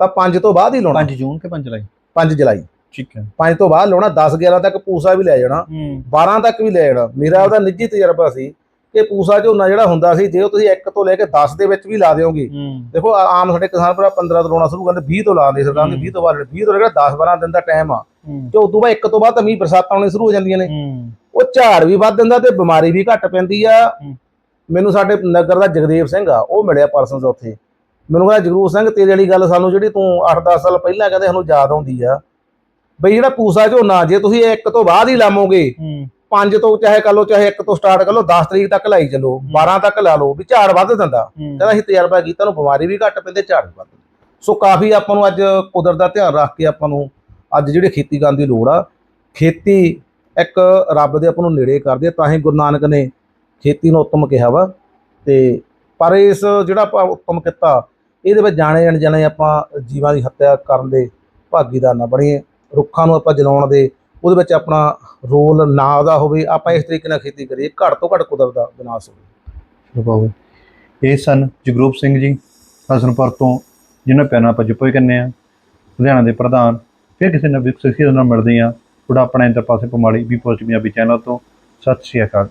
Speaker 2: ਤਾਂ 5 ਤੋਂ ਬਾਅਦ ਹੀ ਲਾਉਣਾ।
Speaker 1: 5 ਜੂਨ ਕੇ 5 ਜੁਲਾਈ?
Speaker 2: 5 ਜੁਲਾਈ।
Speaker 1: ਠੀਕ ਹੈ।
Speaker 2: 5 ਤੋਂ ਬਾਅਦ ਲਾਉਣਾ 10 11 ਤੱਕ ਪੂਸਾ ਵੀ ਲੈ ਜਾਣਾ
Speaker 1: ਹੂੰ।
Speaker 2: 12 ਤੱਕ ਵੀ ਲੈ ਜਾਣਾ। ਮੇਰਾ ਉਹਦਾ ਨਿੱਜੀ ਤਜਰਬਾ ਸੀ ਕਿ ਪੂਸਾ ਝੋਨਾ ਜਿਹੜਾ ਹੁੰਦਾ ਸੀ ਜੇ ਉਹ ਤੁਸੀਂ 1 ਤੋਂ ਲੈ ਕੇ 10 ਦੇ ਵਿੱਚ ਵੀ ਲਾ ਦਿਓਗੇ ਦੇਖੋ ਆਮ ਸਾਡੇ ਕਿਸਾਨ ਭਰਾ 15 ਤੋਂ ਲਾਉਣਾ ਸ਼ੁਰੂ ਕਰਦੇ 20 ਤੋਂ ਲਾਉਂਦੇ ਸਰਕਾਰ ਦੇ 20 ਤੋਂ ਬਾਅਦ 20 ਤੋਂ ਲੈ ਕੇ 10 12 ਦਿਨ ਦਾ ਟਾਈਮ ਆ। ਤੇ ਉਦੋਂ ਬਾਅਦ 1 ਤੋਂ ਬਾਅਦ ਤਾਂ ਮੀਂਹ ਬਰਸਾਤਾਂ ਆਉਣੀ ਸ਼ੁਰੂ ਹੋ ਜਾਂਦੀਆਂ ਨੇ। ਉਹ ਝਾੜ ਵੀ ਵੱਧ ਦਿੰਦਾ ਤੇ ਬਿਮਾਰੀ ਵੀ ਘੱਟ ਪੈਂਦੀ ਆ। ਮੈਨੂੰ ਸਾਡੇ ਨਗਰ ਦਾ ਜਗਦੇਵ ਸਿੰਘ ਆ ਉਹ ਮਿਲਿਆ ਪਰਸਨਸ ਉੱਥੇ ਮੈਨੂੰ ਕਹਿੰਦਾ ਜਗਰੂਪ ਸਿੰਘ ਤੇਰੀ ਵਾਲੀ ਗੱਲ ਸਾਨੂੰ ਜਿਹੜੀ ਤੂੰ 8-10 ਸਾਲ ਪਹਿਲਾਂ ਕਹਿੰਦੇ ਸਾਨੂੰ ਯਾਦ ਆਉਂਦੀ ਆ। ਬਈ ਜਿਹੜਾ ਪੂਸਾ ਝੋਨਾ ਜੇ ਤੁਸੀਂ ਇੱਕ ਤੋਂ ਬਾਅਦ ਹੀ ਲਾਮੋਗੇ 5 ਤੋਂ ਚਾਹੇ ਕਰ ਲਓ ਚਾਹੇ 1 ਤੋਂ ਸਟਾਰਟ ਕਰ ਲਓ 10 ਤਰੀਕ ਤੱਕ ਲਾਈ ਚੱਲੋ 12 ਤੱਕ ਲਾ ਲਓ ਵੀ ਝਾੜ ਵੱਧ ਦਿੰਦਾ। ਕਹਿੰਦਾ ਅਸੀਂ ਤਜਰਬਾ ਕੀਤਾ ਨੂੰ ਬਿਮਾਰੀ ਵੀ ਘੱਟ ਪੈਂਦੇ ਝਾੜ ਵੱਧ ਸੋ ਕਾਫੀ ਆਪਾਂ ਨੂੰ ਅੱਜ ਕੁਦਰਤ ਦਾ ਧਿਆਨ ਰੱਖ ਕੇ ਆਪਾਂ ਨੂੰ ਅੱਜ ਜਿਹੜੇ ਖੇਤੀ ਕਰਨ ਦੀ ਲੋੜ ਆ ਖੇਤੀ ਇੱਕ ਰੱਬ ਦੇ ਆਪਾਂ ਨੂੰ ਨੇੜੇ ਕਰਦੇ ਆ ਤਾਂ ਹੀ ਗੁਰੂ ਨਾਨਕ ਨੇ ਖੇਤੀ ਨੂੰ ਉੱਤਮ ਕਿਹਾ ਵਾ। ਤੇ ਪਰ ਇਸ ਜਿਹੜਾ ਆਪਾਂ ਉੱਤਮ ਕੀਤਾ ਇਹਦੇ ਵਿੱਚ ਜਾਣੇ ਅਣਜਾਣੇ ਆਪਾਂ ਜੀਵਾਂ ਦੀ ਹੱਤਿਆ ਕਰਨ ਦੇ ਭਾਗੀਦਾਰ ਨਾ ਬਣੀਏ, ਰੁੱਖਾਂ ਨੂੰ ਆਪਾਂ ਜਲਾਉਣ ਦੇ, ਉਹਦੇ ਵਿੱਚ ਆਪਣਾ ਰੋਲ ਨਾ ਉਹਦਾ ਹੋਵੇ, ਆਪਾਂ ਇਸ ਤਰੀਕੇ ਨਾਲ ਖੇਤੀ ਕਰੀਏ, ਘੱਟ ਤੋਂ ਘੱਟ ਕੁਦਰਤ ਦਾ ਵਿਨਾਸ਼ ਹੋਵੇ।
Speaker 1: ਪਾਵੇ ਇਹ ਸਨ ਜਗਰੂਪ ਸਿੰਘ ਜੀ, ਹਸਨਪੁਰ ਤੋਂ ਜਿਹਨਾਂ ਪੈਨਾ ਆਪਾਂ ਜੁੱਪੋ ਹੀ ਕਹਿੰਦੇ ਆ ਲੁਧਿਆਣਾ ਦੇ ਪ੍ਰਧਾਨ, ਫਿਰ ਕਿਸੇ ਨਵੀਂ ਸ਼ਖਸੀਅਤ ਨਾਲ ਮਿਲਦੇ ਆ ਤੁਹਾਡਾ ਆਪਣਾ ਇੰਦਰ ਪਾਸੇ Pamali V post Punjabi channel ਤੋਂ। ਸਤਿ ਸ਼੍ਰੀ ਅਕਾਲ